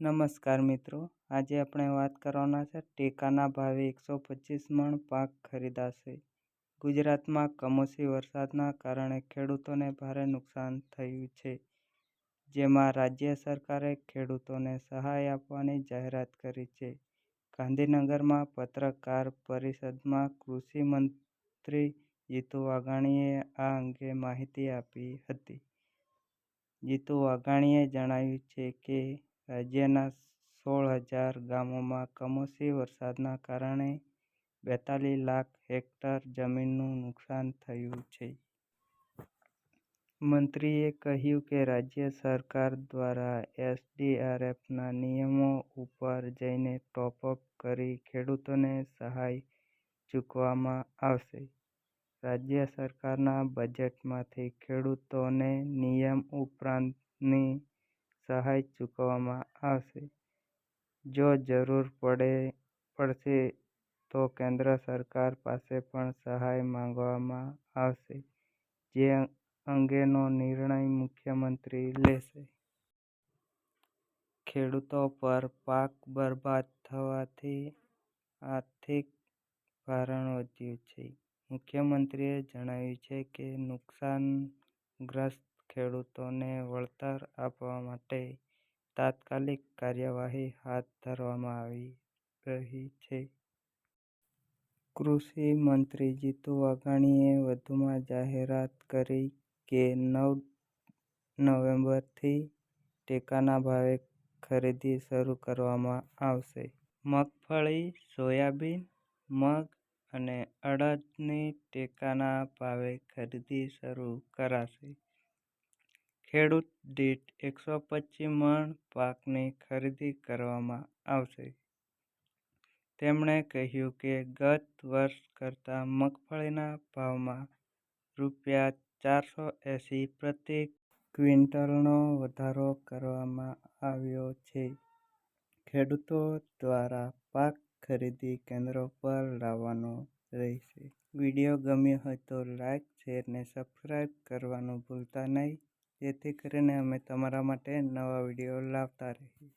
નમસ્કાર મિત્રો. આજે આપણે વાત કરવાના છે ટેકાના ભાવે એકસો પચીસ મણ પાક ખરીદાશે. ગુજરાતમાં કમોસમી વરસાદના કારણે ખેડૂતોને ભારે નુકસાન થયું છે. જેમાં રાજ્ય સરકારે ખેડૂતોને સહાય આપવાની જાહેરાત કરી છે. ગાંધીનગરમાં પત્રકાર પરિષદમાં કૃષિ મંત્રી જીતુ વાઘાણીએ આ અંગે માહિતી આપી હતી. જીતુ વાઘાણીએ જણાવ્યું છે કે રાજ્યના સોળ હજાર ગામોમાં કમોસમી વરસાદના કારણે બેતાલીસ લાખ હેક્ટર જમીનનું નુકસાન થયું છે. મંત્રીએ કહ્યું કે રાજ્ય સરકાર દ્વારા એસડીઆરએફના નિયમો ઉપર જઈને ટોપઅપ કરી ખેડૂતોને સહાય ચૂકવવામાં આવશે. રાજ્ય સરકારના બજેટમાંથી ખેડૂતોને નિયમ ઉપરાંતની સહાય ચૂકવવામાં આવશે. જો જરૂર પડે, પડશે તો કેન્દ્ર સરકાર પાસે પણ સહાય માંગવામાં આવશે, જે અંગેનો નિર્ણય મુખ્યમંત્રી લેશે. ખેડૂતો પર પાક બરબાદ થવાથી આર્થિક ભારણ વધ્યું છે. મુખ્યમંત્રીએ જણાવ્યું છે કે નુકસાનગ્રસ્ત ખેડૂતોને વળતર આપવા માટે તાત્કાલિક કાર્યવાહી હાથ ધરવામાં આવી રહી છે. કૃષિ મંત્રી જીતુ વાઘાણીએ વધુમાં જાહેરાત કરી કે નવ નવેમ્બરથી ટેકાના ભાવે ખરીદી શરૂ કરવામાં આવશે. મગફળી, સોયાબીન, મગ અને અડદની ટેકાના ભાવે ખરીદી શરૂ કરાશે. ખેડૂત દીઠ એકસો પચીસ મણ પાકની ખરીદી કરવામાં આવશે. તેમણે કહ્યું કે ગત વર્ષ કરતાં મગફળીના ભાવમાં રૂપિયા ચારસો એંસી પ્રતિ ક્વિન્ટલનો વધારો કરવામાં આવ્યો છે. ખેડૂતો દ્વારા પાક ખરીદી કેન્દ્રો પર લાવવાનો રહેશે. વીડિયો ગમ્યો હોય તો લાઇક શેર ને સબસ્ક્રાઇબ કરવાનું ભૂલતા નહીં. જેથી કરીને અમે તમારા માટે નવા વીડિયો લાવતા રહીએ.